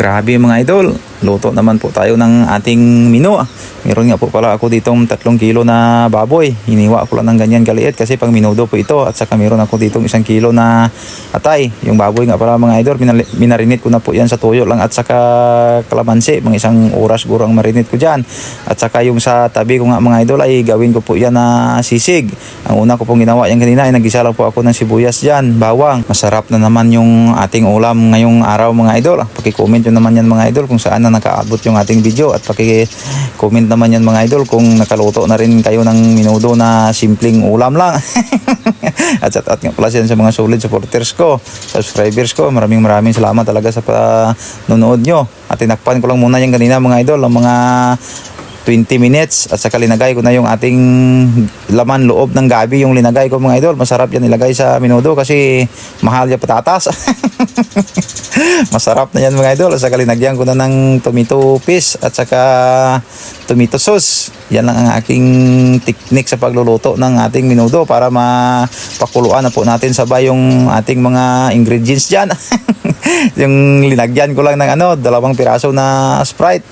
Grabe mga idol, luto naman po tayo ng ating menu. Meron nga po pala ako ditong tatlong kilo na baboy. Hiniwa ko lang ng ganyan kaliit kasi pang minudo po ito. At saka meron ako ditong isang kilo na atay. Yung baboy nga pala mga idol, minarinate ko na po yan sa tuyo lang at saka kalamansi. Mga isang oras siguro ang marinate ko dyan. At saka yung sa tabi ko nga mga idol ay gawin ko po yan na sisig. Ang una ko pong ginawa yan kanina ay nagisa lang po ako ng sibuyas dyan, bawang. Masarap na naman yung ating ulam ngayong araw mga idol. Paki-comment nyo naman yan mga idol kung saan na nakaabot yung ating video at paki-comment naman yan mga idol kung nakaluto na rin kayo ng minudo na simpleng ulam lang. at at, at nga pala sa mga solid supporters ko, subscribers ko. Maraming maraming salamat talaga sa panonood nyo. At tinakpan ko lang muna yan kanina mga idol, ang mga 20 minutes. At saka linagay ko na yung ating laman loob ng gabi yung linagay ko mga idol. Masarap yan ilagay sa minudo kasi mahal yung patatas. Masarap na yan mga idol. At saka linagyan ko na ng tomato paste at saka tomato sauce. Yan lang ang aking technique sa pagluluto ng ating minudo para mapakuluan na po natin sabay yung ating mga ingredients dyan yung linagyan ko lang ng ano dalawang piraso na sprite.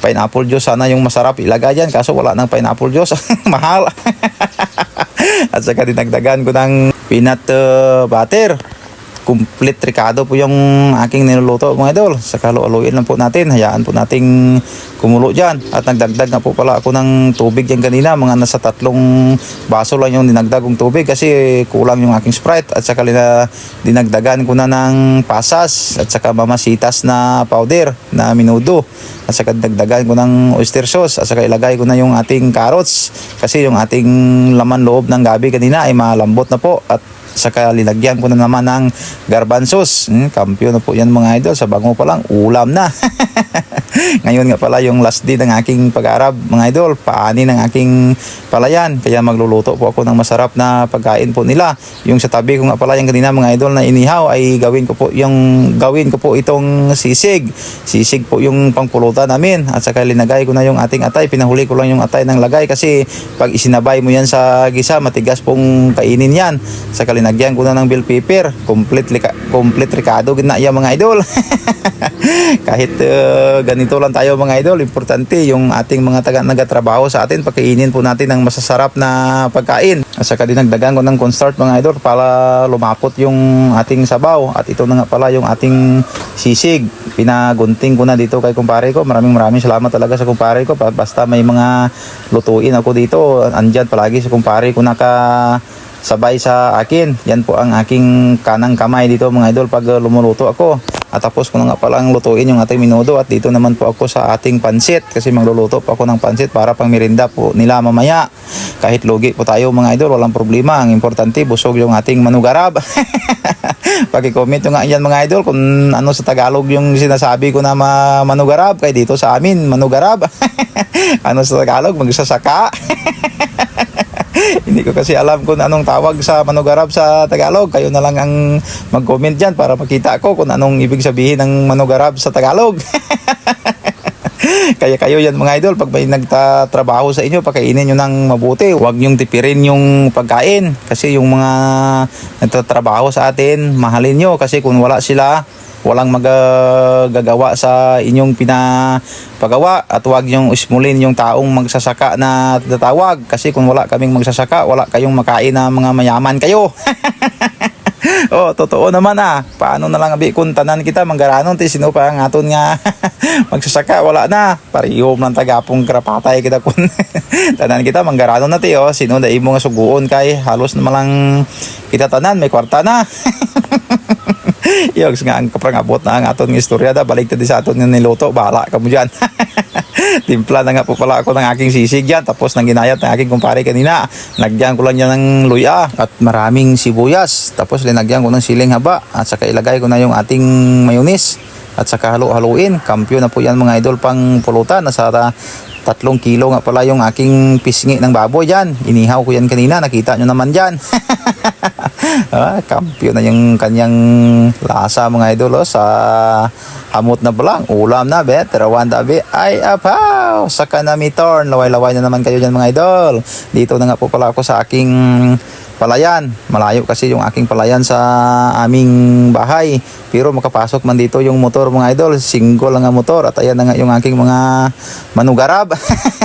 Pineapple juice sana yung masarap ilagay dyan kaso wala ng pineapple juice. Mahal. At saka dinagdagan ko ng peanut uh, butter complete ricado po yung aking niluluto mga idol. Saka haluin lang po natin hayaan po nating kumulo dyan. At nagdagdag na po pala ako ng tubig yan kanina. Mga nasa tatlong baso lang yung dinagdag kong tubig kasi kulang yung aking sprite. At saka lina, dinagdagan ko na ng pasas. At saka mamasitas na powder na minudo. At saka dagdagan ko ng oyster sauce. At saka ilagay ko na yung ating carrots. Kasi yung ating laman loob ng gabi kanina ay malambot na po. At saka linagyan ko na naman ng garbanzos. Hmm, kampiyon na po yan mga idol. Sa bango pa lang, ulam na. Ngayon nga pala yung last day ng aking pag-arab mga idol. Paani ng aking palayan. Kaya magluluto po ako ng masarap na pagkain po nila. Yung sa tabi ko nga pala yung kanina mga idol na inihaw ay gawin ko po yung gawin ko po itong sisig. Sisig po yung pangpulutan namin. At saka linagay ko na yung ating atay. Pinahuli ko lang yung atay ng lagay kasi pag isinabay mo yan sa gisa, matigas pong kainin yan. Saka linagyan ko na ng bell pepper. Complete, lika, complete ricado gina mga idol. Kahit uh, ganito lang tayo mga idol, importante yung ating mga taga nagatrabaho sa atin, pakainin po natin ng masasarap na pagkain. At saka dinagdagan ko ng cornstarch mga idol para lumapot yung ating sabaw. At ito na nga pala yung ating sisig. Pinagunting ko na dito kay kumpare ko. Maraming maraming salamat talaga sa kumpare ko. Basta may mga lutuin ako dito, andyan palagi sa kumpare ko naka sabay sa akin. Yan po ang aking kanang kamay dito mga idol pag lumuluto ako. At tapos ko na nga palang lutuin yung ating minudo at dito naman po ako sa ating pansit kasi magluluto po ako ng pansit para pang merinda po nila mamaya. Kahit lugi po tayo mga idol, walang problema. Ang importante, busog yung ating manugarab. Pag-comment nyo nga yan mga idol kung ano sa Tagalog yung sinasabi ko na ma- manugarab. Kaya dito sa amin, manugarab. ano sa Tagalog? Magsasaka. Hindi ko kasi alam kung anong tawag sa manugarab sa Tagalog. Kayo na lang ang mag-comment dyan para makita ko kung anong ibig sabihin ng manugarab sa Tagalog. Kaya kayo yan mga idol, pag may nagtatrabaho sa inyo, pakainin nyo ng mabuti. Huwag nyong tipirin yung pagkain. Kasi yung mga nagtatrabaho sa atin, mahalin nyo. Kasi kung wala sila, walang magagawa sa inyong pinapagawa at huwag niyong ismulin yung taong magsasaka na tatawag kasi kung wala kaming magsasaka wala kayong makain na mga mayaman kayo oh totoo naman ah. Paano na lang abi kung tanan kita manggaranon ti sino pa ang aton nga? Magsasaka wala na. Parihom ng tagapong karapatay kita kun. Tanan kita manggaranon na ti oh. Sino da imo nga suguon kay? Halos naman lang kita tanan may kwarta na. Yogs nga ang kaprang abot na ang aton nga istorya da. Balik tadi sa aton nga niluto bahala ka mo dyan. Timpla na nga po pala ako ng aking sisig yan tapos nang ginayat ng aking kumpare kanina. Lagyan ko lang yan ng luya at maraming sibuyas. Tapos linagyan ko ng siling haba at saka ilagay ko na yung ating mayonnaise at saka halo-haluin kampyo na po yan mga idol pang pulutan. Nasa tatlong kilo nga pala yung aking pisngi ng baboy dyan. Inihaw ko yan kanina nakita nyo naman dyan ah, kampyo na yung kanyang lasa mga idol oh, sa hamot na balang ulam na bet terawan tabi ay apaw sa kanami torn laway-laway na naman kayo dyan mga idol dito na nga po pala ako sa aking palayan. Malayo kasi yung aking palayan sa aming bahay. Pero makapasok man dito yung motor mga idol. Single lang ang motor. At ayan na nga yung aking mga manugarab.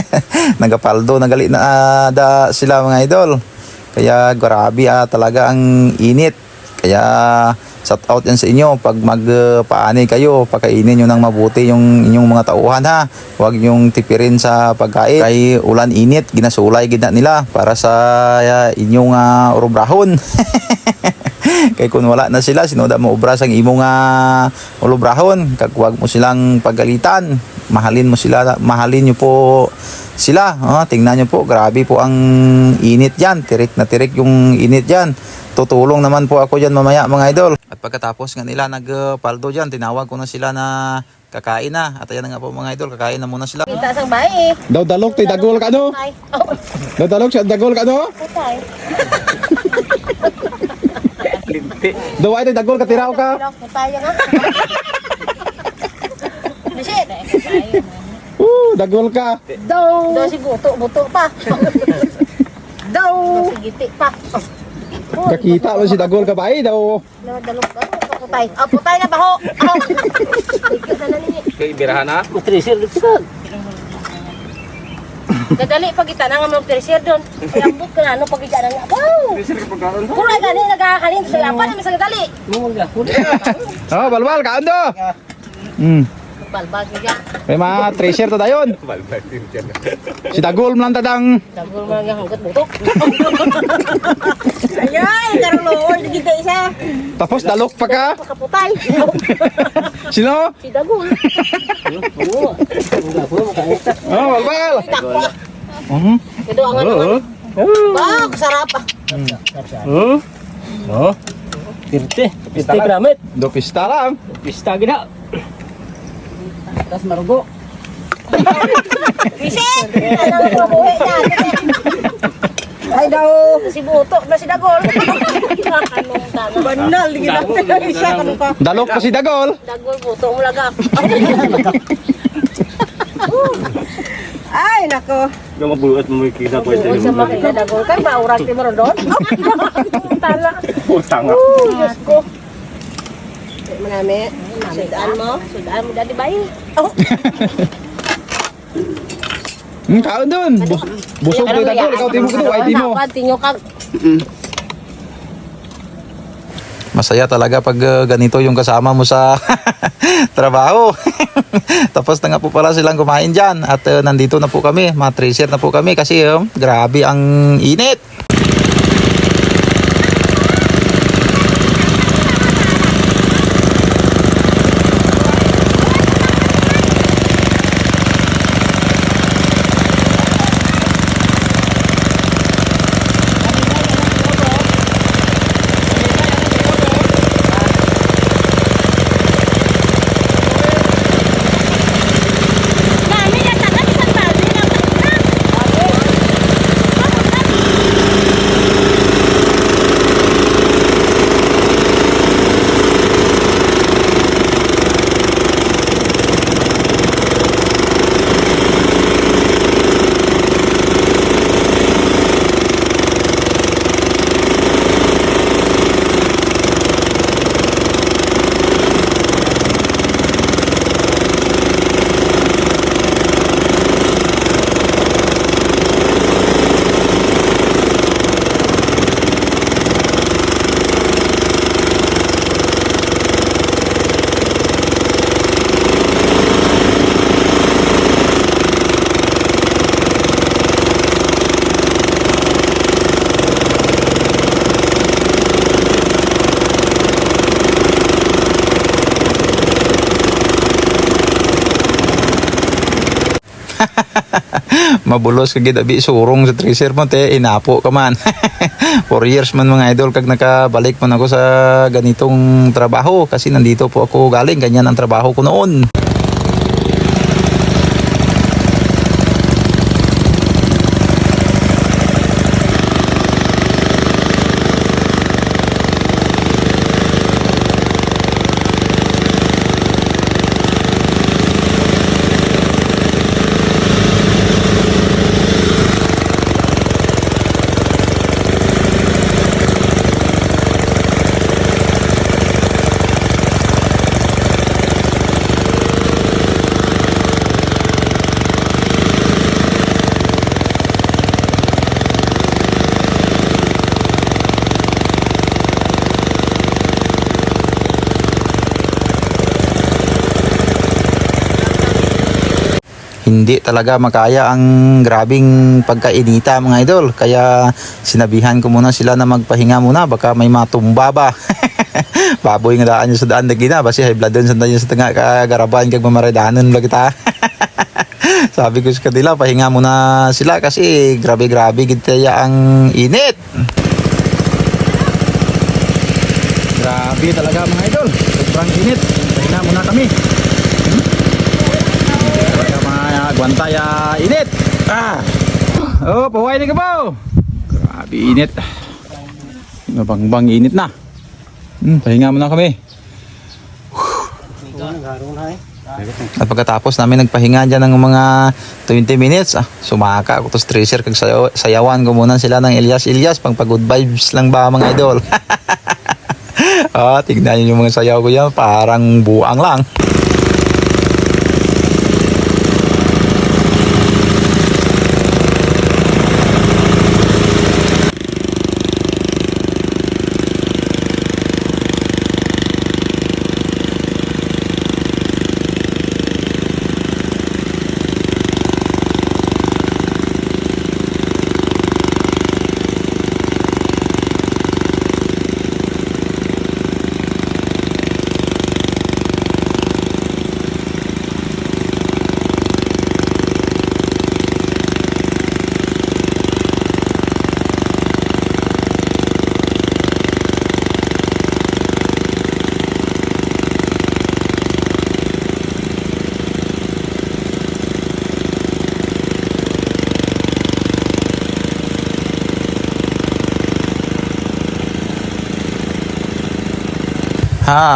Nagapaldo, nagali na ah, da sila mga idol. Kaya grabe ah, talaga ang init. Kaya shout out yan sa inyo pag magpaani kayo. Pakainin nyo ng mabuti yung inyong mga tauhan ha? Huwag yung tipirin sa pagkain. Kay ulan init ginasulay gina nila para sa ah, inyong uh, urobrahon kay kung wala na sila sinuda mo obras ang imong uh, ulobrahon kag huwag mo silang pagalitan mahalin mo sila mahalin nyo po sila oh, tingnan nyo po grabe po ang init yan tirik na tirik yung init yan tutulong naman po ako dyan mamaya mga idol at pagkatapos nga nila nagpaldo dyan tinawag ko na sila na kakain na at ayan na nga po mga idol kakain na muna sila Kita sang bae. Daw dalok tay dagol ka no? Daw dalok siya dagol ka no? putay. Daw ay tay dagol ka tiraw ka. Putay nga. Bisit. Uh, dagol ka. Daw. Daw si buto, buto pa. Daw. si giti pa. Oh, Kakita man si dagol ka ba ay daw. Dalok ka. Putay. Ah, putay na baho. Ikot na nani. Kay birahan na. Matrisir dito sa. Dadali pag kita na nga mga treasure doon. Lambot ka na ano pag kita na nga. Wow. Treasure ka pagkaroon. Pura gani nagkakanin sa lapan na sa dali. Mumag na. Oh, balbal kaando. Hmm. Balbag niya. May mga treasure ta dayon. Balbal din dyan. Si dagol man tadang. Dagol mo nga hanggat buto. Ayay, karuloon kita isa. Tapos dalok pa ka. Pakaputay. Sino? Si Dagol. Oo. Oh, balbal. Mhm. Ito ang ano. Wow, kasarap ah. Hmm? Oh. Tirte. Tirte gramit. Do pista lang. Pista gina. Tas marugo. Visit! Ano ang mabuhi na? Ay daw. Si Buto na si Dagol. Anong tama? Banal, hindi na pa. Dalok pa si dagol. Dagol, Buto, mulagak. Ay, nako. Yung mabuhat mo kita ko Huwag sa makita Dagol kay maurag ti Marodon. Tala. Utang Oh, Diyos ko. Manami, sudaan mo. Sudaan mo dati ba Oh. Hmm, kaon dun. Bus busog tay dagol. Ikaw timo ko ay timo. Tinyo kag masaya talaga pag uh, ganito yung kasama mo sa trabaho. Tapos na nga po pala silang kumain dyan at uh, nandito na po kami, matracer na po kami kasi um, grabe ang init. Mabulos ka gid abi surong sa tracer mo te inapo ka man. For years man mga idol kag nakabalik man ako sa ganitong trabaho kasi nandito po ako galing ganyan ang trabaho ko noon. Hindi talaga makaya ang grabing pagkainita mga idol. Kaya sinabihan ko muna sila na magpahinga muna baka may matumba ba. Baboy nga daan sa daan na gina. Basi high blood dun sa daan sa tanga kagaraban kag mamaradanon lang kita. Sabi ko sa kanila, pahinga muna sila kasi grabe-grabe gid kaya ang init. Grabe talaga mga idol. Sobrang init. Pahinga muna kami. Hmm? Talaga mga gwantay ah, init. Ah. Oh, pahuay ni kabaw. Grabe init. Mabangbang init na. Hmm, pahinga muna kami. At pagkatapos namin nagpahinga dyan ng mga 20 minutes, ah, sumaka ako to tracer kag sayaw, sayawan ko muna sila ng Elias Elias pang pag good vibes lang ba mga idol. ah, tignan niyo yung mga sayaw ko yan, parang buang lang.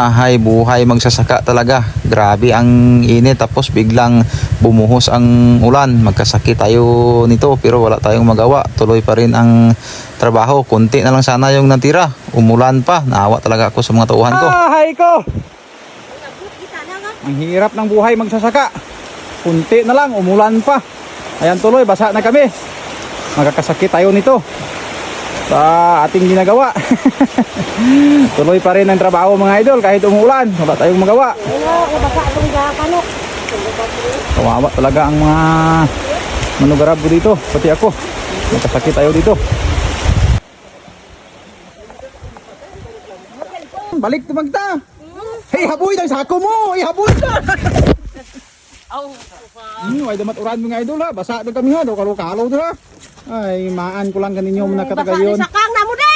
Ha, hay buhay magsasaka talaga. Grabe ang init tapos biglang bumuhos ang ulan. Magkasakit tayo nito pero wala tayong magawa. Tuloy pa rin ang trabaho. Kunti na lang sana yung natira. Umulan pa. Naawa talaga ako sa mga tauhan ko. Ah, hay ko. Ang hirap ng buhay magsasaka. Kunti na lang, umulan pa. Ayan tuloy, basa na kami. Magkakasakit tayo nito. Sa ating ginagawa. tuloy pa rin ang trabaho mga idol kahit umulan. Wala tayong magawa. Kawawa talaga ang mga manugarab ko dito. Pati ako. Magkasakit tayo dito. Balik tumag ta. Hey, haboy ng sako mo. Hey, haboy na. Hmm, ay damat uran mga idol ha. Basa na kami ha. Daw kalo-kalo ha. Ay, maan ko lang kaninyo Baka katagayon. ni sakang na mo de.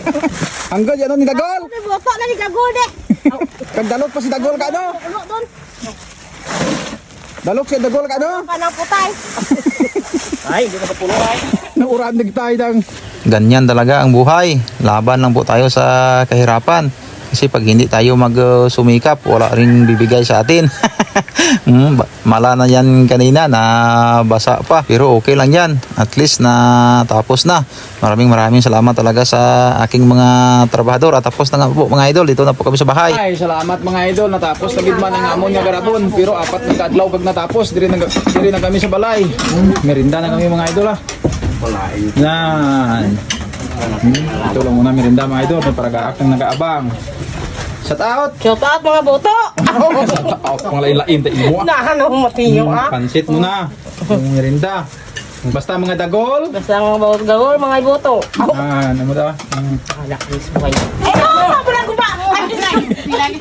Hanggang yan ni Dagol. May boto na ni gagol de. Kagdalok pa si Dagol ka no. Ulo doon. Dalok si Dagol ka no. Kanang putay. Ay, hindi na kapulo ay. Nauran nagtay ng Ganyan talaga ang buhay. Laban lang po tayo sa kahirapan. Kasi pag hindi tayo mag-sumikap, wala rin bibigay sa atin. Hmm, mala na yan kanina na basa pa. Pero okay lang yan. At least na tapos na. Maraming maraming salamat talaga sa aking mga trabahador. At tapos na nga po mga idol. Dito na po kami sa bahay. Ay, salamat mga idol. Natapos na gid man ang amon nga garabon. Pero apat na kadlaw kag natapos. Diri na, diri na kami sa balay. Hmm, merinda na kami mga idol ah. Yan. Hmm, ito lang muna merinda mga idol. May paragaak ng nag-aabang. Shout out! Shout out mga boto. Shout out! Mga lain-lain tayo mo ah. Nahan ako matinyo Hmm, ah. Pansit muna. Yung merinda. Basta mga dagol. Basta mga boto gagol mga boto. Ah, ano mo daw? Hmm. Ala, alis mo kayo. Ay, no! Wala ko ba? Ay, dinay.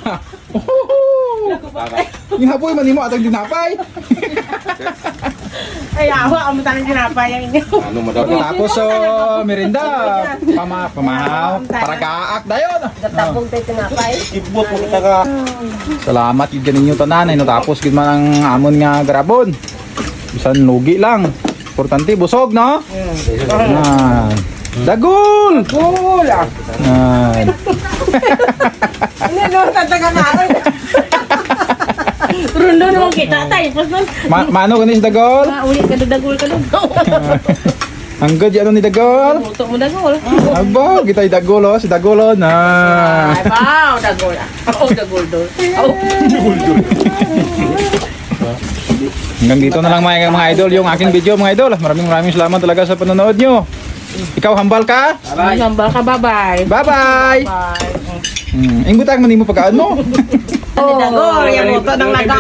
Yung hapoy man mo atang dinapay. Ay, awa. Ang matalang ginapay ang inyo. Ano mo daw? Tapos so merinda, pama pamahaw, paragaak dayon. Gatapong tayo tinapay. Ibot mo kita ka. Salamat gid kaninyo tanan ay natapos gid man ang amon nga garabon. Bisan lugi lang. Importante busog no? Yan. Dagol! Wala. Yan. Ano, no? Tataga na Rundo naman kita tayo. Ma mano kanis dagol? Ulit ka dagol ka doon. Ang good ano ni dagol? Boto mo dagol. Aba, kita dagol oh, si dagol oh na. Ay, wow, dagol ah. Oh, dagol doon. Oh. Hanggang dito na lang mga, mga idol yung aking video mga idol. Maraming maraming salamat talaga sa panonood nyo. Ikaw hambal ka? Nambal ka, bye-bye. Bye-bye! Bye. Hmm, ingutang man mo pagkaan mo. ni Dagol, yung buto ng laga.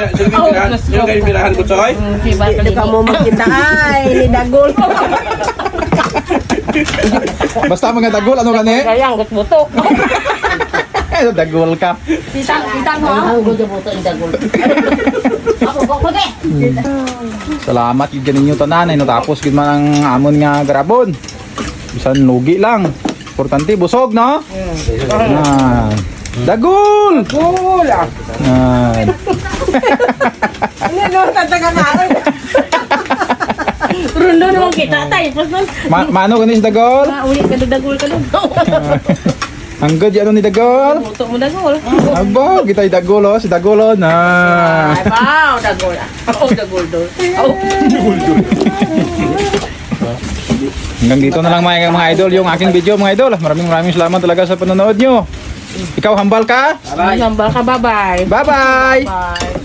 Yung kayo pirahan ko, Choy? Hindi ka mo ay Dagol. Basta mga dagol, ano gani? Kaya ang buto. Eh, dagol ka. Kita, kita mo ah. Ang buto buto ni Dagol. Ako, ako, ako, Salamat gid ganinyo tanan ay natapos gid man ang amon nga garabon. Bisan lugi lang. Importante busog no? Yan. Dagol! Dagol! Yan. Ano no, tataga na. Rundo naman kita. Pas Ma mano ganis dagol? Uli ka Dagol ka doon. Ang good ano ni dagol? Buto mo Dagol. Aba, kita dagol oh, si dagol oh na. Ay, wow, Dagol. Ako, Dagol doon. Hanggang dito na lang mga, mga idol yung aking video mga idol. Maraming maraming salamat talaga sa panonood nyo. Ikaw hambal ka? Nambal ka, bye-bye. Bye-bye! Bye.